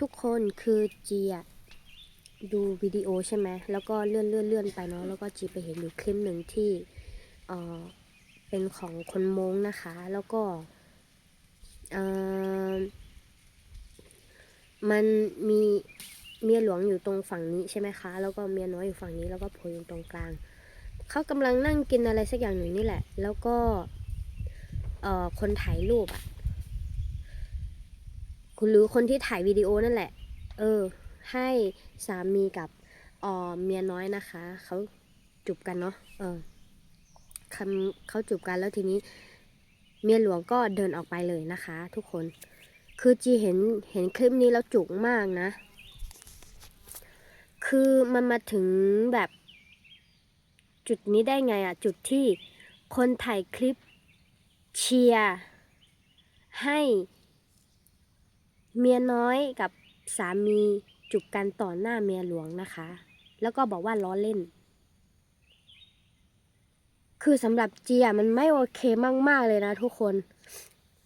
ทุกคนคือจีอะดูวิดีโอใช่ไหมแล้วก็เลื่อนเลื่อนเลื่อนไปเนาะแล้วก็จีไปเห็นอยู่คลิปหนึ่งที่เออเป็นของคนมงนะคะ แล้วก็เออมันมีเมียหลวงอยู่ตรงฝั่งนี้ใช่ไหมคะ แล้วก็เมียน้อยอยู่ฝั่งนี้ แล้วก็ผัวอยู่ตรงกลาง เขากำลังนั่งกินอะไรสักอย่างหนึ่งนี่แหละ แล้วก็เออคนถ่ายรูปอะ คุณหรือคนที่ถ่ายวิดีโอนั่นแหละ เออ ให้สามีกับออเมียน้อยนะคะ เขาจูบกันเนาะ เออคำเขาจูบกันแล้วทีนี้ เมียหลวงก็เดินออกไปเลยนะคะ ทุกคน คือจีเห็นเห็นคลิปนี้แล้วจุกมากนะ คือมันมาถึงแบบจุดนี้ได้ไงอะจุดที่คนถ่ายคลิปเชียร์ให้ เมียน้อยกับสามีจุบกันต่อหน้าเมียหลวงนะคะ แล้วก็บอกว่าล้อเล่น คือสำหรับเจียมันไม่โอเคมาก ๆ เลยนะทุกคน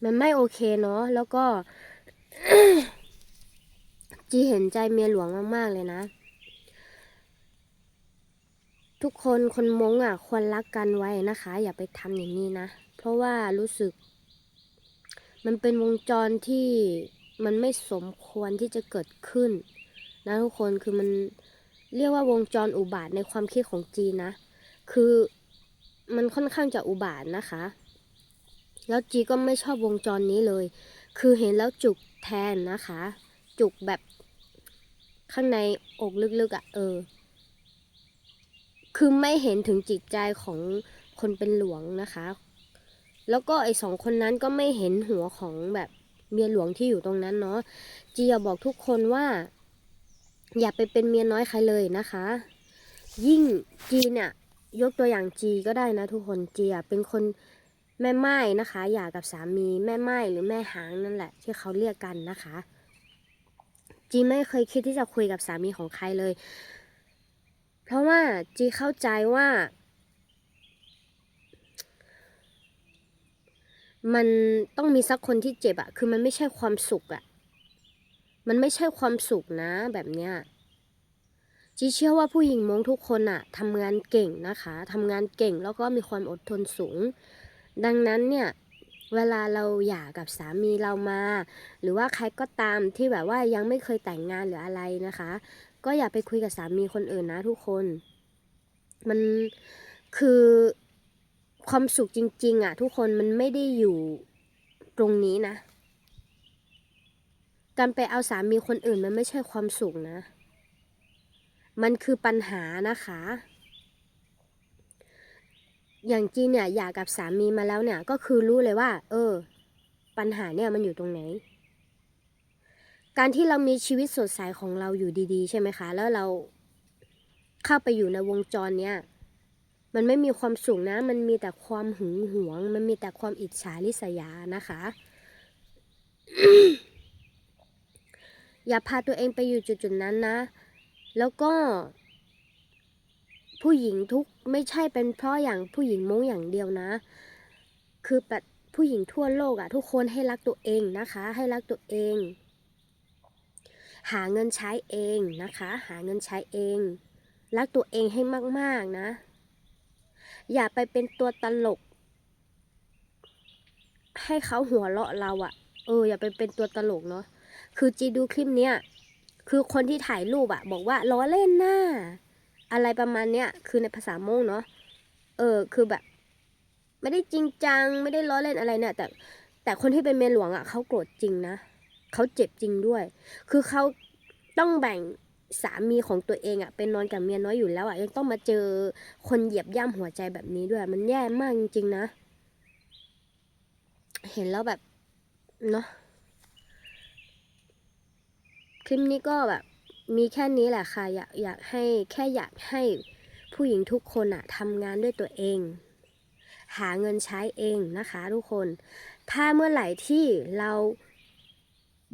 มันไม่โอเคเนาะแล้วก็จีเห็นใจเมียหลวงมาก ๆ เลยนะ ทุกคนคนมงอะ ควรรักกันไว้นะคะ อย่าไปทำอย่างนี้นะ เพราะว่ารู้สึก มันเป็นวงจรที่ มันไม่สมควรที่จะเกิดขึ้น นะทุกคนคือมันเรียกว่าวงจรอุบาทในความคิดของจีนนะ คือมันค่อนข้างจะอุบาทนะคะ แล้วจีก็ไม่ชอบวงจรนี้เลย คือเห็นแล้วจุกแทนนะคะ จุกแบบข้างในอกลึกๆอะ่ะเออ คือไม่เห็นถึงจิตใจของคนเป็นหลวงนะคะ แล้วก็ไอ้สองคนนั้นก็ไม่เห็นหัวของแบบ เมียหลวงที่อยู่ตรงนั้นเนาะจีอยากบอกทุกคนว่า อย่าไปเป็นเมียน้อยใครเลยนะคะ ยิ่งจีเนี่ยยกตัวอย่างจีก็ได้นะทุกคนจีอะเป็นคนแม่ไม้นะคะหย่ากับสามีแม่ไม้หรือแม่หางนั่นแหละ ที่เขาเรียกกันนะคะ จีไม่เคยคิดที่จะคุยกับสามีของใครเลย เพราะว่าจีเข้าใจว่า มันต้องมีสักคนที่เจ็บอะคือมันไม่ใช่ความสุขอะมันไม่ใช่ความสุขนะแบบเนี้ยจีเชื่อว่าผู้หญิงมงทุกคนอะทำงานเก่งนะคะทำงานเก่งแล้วก็มีความอดทนสูง ดังนั้นเนี่ยเวลาเราหย่ากับสามีเรามา หรือว่าใครก็ตามที่แบบว่ายังไม่เคยแต่งงานหรืออะไรนะคะ ก็อย่าไปคุยกับสามีคนอื่นนะทุกคน มันคือ ความสุขจริง ๆ อะ ทุกคนมันไม่ได้อยู่ตรงนี้นะ การไปเอาสามีคนอื่นมันไม่ใช่ความสุขนะ มันคือปัญหานะคะ อย่างจีนเนี่ยอยากกับสามีมาแล้วเนี่ย ก็คือรู้เลยว่า เออ ปัญหาเนี่ยมันอยู่ตรงไหน การที่เรามีชีวิตสดใสของเราอยู่ดี ๆ ใช่ไหมคะ แล้วเราเข้าไปอยู่ในวงจรเนี้ย มันไม่มีความสุขนะ มันมีแต่ความหึงหวง มันมีแต่ความอิจฉาริษยานะคะ อย่าพาตัวเองไปอยู่จุดๆนั้นนะ แล้วก็ ผู้หญิงทุกไม่ใช่เป็นเพราะอย่างผู้หญิงมงอย่างเดียวนะ คือแบบผู้หญิงทั่วโลกอะทุกคนให้รักตัวเองนะคะ ให้รักตัวเอง หาเงินใช้เองนะคะ หาเงินใช้เอง รักตัวเองให้มาก ๆนะ อย่าไปเป็นตัวตลก ให้เขาหัวเราะเราอะเอออย่าไปเป็นตัวตลกเนาะคือจีดูคลิปเนี้ยคือคนที่ถ่ายรูปอะบอกว่าล้อเล่นหน้า อะไรประมาณเนี้ยคือในภาษาโมงเนาะเออคือแบบ ไม่ได้จริงจัง ไม่ได้ล้อเล่นอะไรเนี่ยแต่แต่คนที่เป็นเมียหลวงอะเขาโกรธจริงนะเขาเจ็บจริงด้วย คือเขาต้องแบ่ง สามีของตัวเองอะเป็นนอนกับเมียน้อยอยู่แล้วอะยังต้องมาเจอคนเหยียบย่ำหัวใจแบบนี้ด้วย มันแย่มากจริงๆนะ เห็นแล้วแบบเนาะคลิปนี้ก็แบบมีแค่นี้แหละค่ะอยากอยากให้แค่อยากให้ผู้หญิงทุกคนอะทำงานด้วยตัวเอง หาเงินใช้เองนะคะทุกคน ถ้าเมื่อไหร่ที่เรา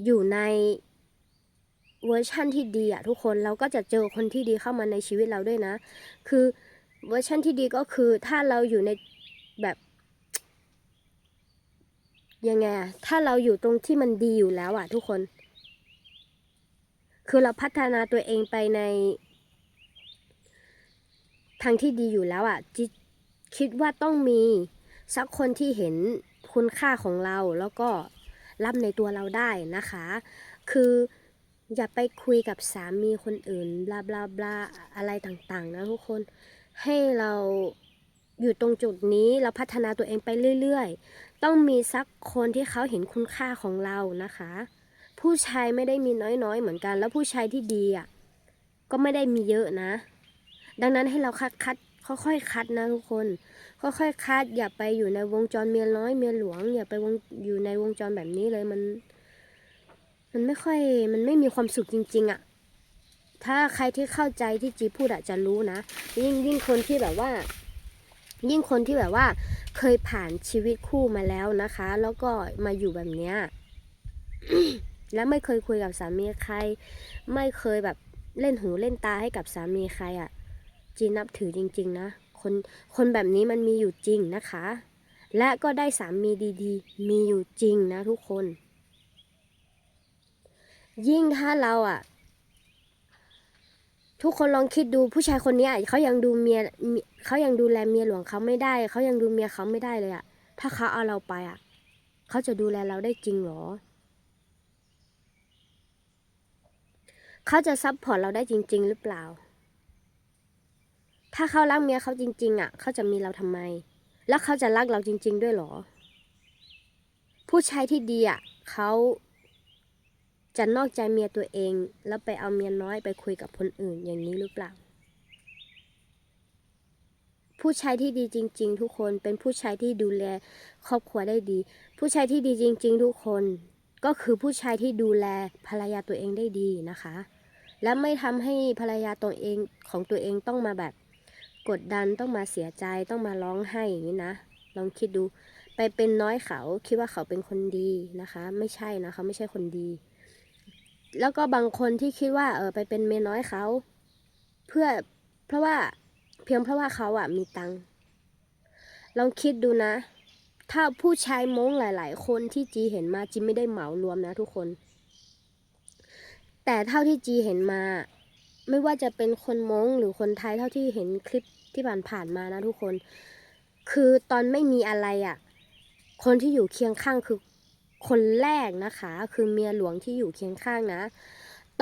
อยู่ใน เวอร์ชั่นที่ดีอะทุกคนเราก็จะเจอคนที่ดีเข้ามาในชีวิตเราด้วยนะ คือเวอร์ชั่นที่ดีก็คือถ้าเราอยู่ในแบบยังไงอะถ้าเราอยู่ตรงที่มันดีอยู่แล้วอะทุกคน คือเราพัฒนาตัวเองไปใน ทางที่ดีอยู่แล้วอะจิคิดว่าต้องมีสักคนที่เห็นคุณค่าของเราแล้วก็รับในตัวเราได้นะคะ คือ อย่าไปคุยกับสามีคนอื่นบลาบลาบลาอะไรต่างๆ นะทุกคนให้เราอยู่ตรงจุดนี้เราพัฒนาตัวเองไปเรื่อยๆ ต้องมีสักคนที่เขาเห็นคุณค่าของเรานะคะ ผู้ชายไม่ได้มีน้อยๆ เหมือนกัน แล้วผู้ชายที่ดีอะก็ไม่ได้มีเยอะนะ ดังนั้นให้เราคัดคัดค่อยๆคัดนะทุกคน ค่อยๆคัด อย่าไปอยู่ในวงจรเมียน้อยเมียหลวง อย่าไปวงอยู่ในวงจรแบบนี้เลยมัน มันไม่ค่อยมันไม่มีความสุขจริง ๆอะ่ะ ถ้าใครที่เข้าใจที่จีพูดอะจะรู้นะ ยิ่งยิ่งคนที่แบบว่า ยิ่งคนที่แบบว่า เคยผ่านชีวิตคู่มาแล้วนะคะ แล้วก็มาอยู่แบบเนี้ยแล้วไม่เคยคุยกับสามีใคร ไม่เคยแบบเล่นหูเล่นตาให้กับสามีใครอะ่ะ จีนับถือจริง ๆ นะคนคนแบบนี้มันมีอยู่จริงนะคะ และก็ได้สามีดีๆ มีอยู่จริงนะทุกคน ยิ่งถ้าเราอะ ทุกคนลองคิดดูผู้ชายคนนี้เขายังดูเมียเขายังดูแลเมียหลวงเขาไม่ได้เขายังดูเมียเขาไม่ได้เลยอะ ถ้าเขาเอาเราไปอะเขาจะดูแลเราได้จริงหรอเขาจะซับพอร์ตเราได้จริง ๆ หรือเปล่า ถ้าเขารักเมียเขาจริง ๆ อะ เขาจะมีเราทำไม แล้วเขาจะรักเราจริง ๆ ด้วยหรอ ผู้ชายที่ดีอะเขา จะนอกใจเมียตัวเอง แล้วไปเอาเมียน้อยไปคุยกับคนอื่นอย่างนี้หรือเปล่า ผู้ชายที่ดีจริง ๆ ทุกคนเป็นผู้ชายที่ดูแลครอบครัวได้ดี ผู้ชายที่ดีจริง ๆ ทุกคนก็คือผู้ชายที่ดูแลภรรยาตัวเองได้ดีนะคะ และไม่ทำให้ภรรยาตัวเองของตัวเองต้องมาแบบกดดันต้องมาเสียใจต้องมาร้องไห้อย่างนี้นะ ลองคิดดูไปเป็นน้อยเขาคิดว่าเขาเป็นคนดีนะคะ ไม่ใช่นะเขาไม่ใช่คนดี แล้วก็บางคนที่คิดว่าเออไปเป็นเมียน้อยเขา เพื่อเพราะว่าเพียงเพราะว่าเขาอะมีตังค์ลองคิดดูนะ ถ้าผู้ชายมงหลาย ๆ คนที่จีเห็นมาจีไม่ได้เหมารวมนะทุกคน แต่เท่าที่จีเห็นมา ไม่ว่าจะเป็นคนมงหรือคนไทยเท่าที่เห็นคลิปที่ผ่านๆมานะทุกคน คือตอนไม่มีอะไรอะ่ะ คนที่อยู่เคียงข้างคือ คนแรกนะคะ คือเมียหลวงที่อยู่เคียงข้างนะ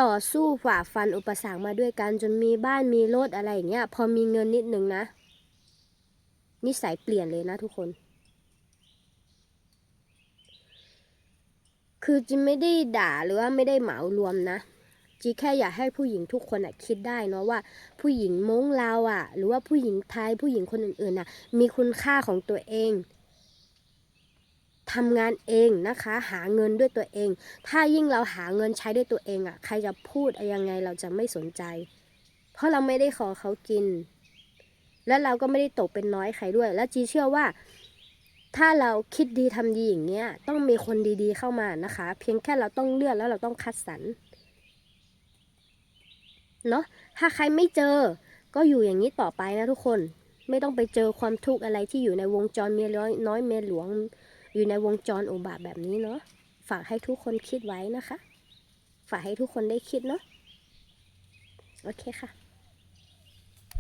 ต่อสู้ฝ่าฟันอุปสรรคมาด้วยกันจนมีบ้านมีรถอะไรอย่างเงี้ยพอมีเงินนิดนึงนะ นิสัยเปลี่ยนเลยนะทุกคน คือจิไม่ได้ด่าหรือว่าไม่ได้เหมารวมนะจีแค่อยากให้ผู้หญิงทุกคนอะคิดได้เนาะว่า ผู้หญิงม้งลาอะหรือว่าผู้หญิงไทยผู้หญิงคนอื่นๆอะมีคุณค่าของตัวเอง ทำงานเองนะคะ หาเงินด้วยตัวเอง ถ้ายิ่งเราหาเงินใช้ด้วยตัวเองอะใครจะพูดยังไงเราจะไม่สนใจ เพราะเราไม่ได้ขอเขากิน และเราก็ไม่ได้ตกเป็นน้อยใครด้วย และจีเชื่อว่า ถ้าเราคิดดีทำดีอย่างเงี้ย ต้องมีคนดีๆเข้ามานะคะ เพียงแค่เราต้องเลือกแล้วเราต้องคัดสรรเนาะถ้าใครไม่เจอ ก็อยู่อย่างนี้ต่อไปนะทุกคน ไม่ต้องไปเจอความทุกข์อะไรที่อยู่ในวงจรเมียน้อยน้อยเมียหลวง อยู่ในวงจรอุบาทแบบนี้เนาะฝากให้ทุกคนคิดไว้นะคะ ฝากให้ทุกคนได้คิดเนาะโอเคค่ะ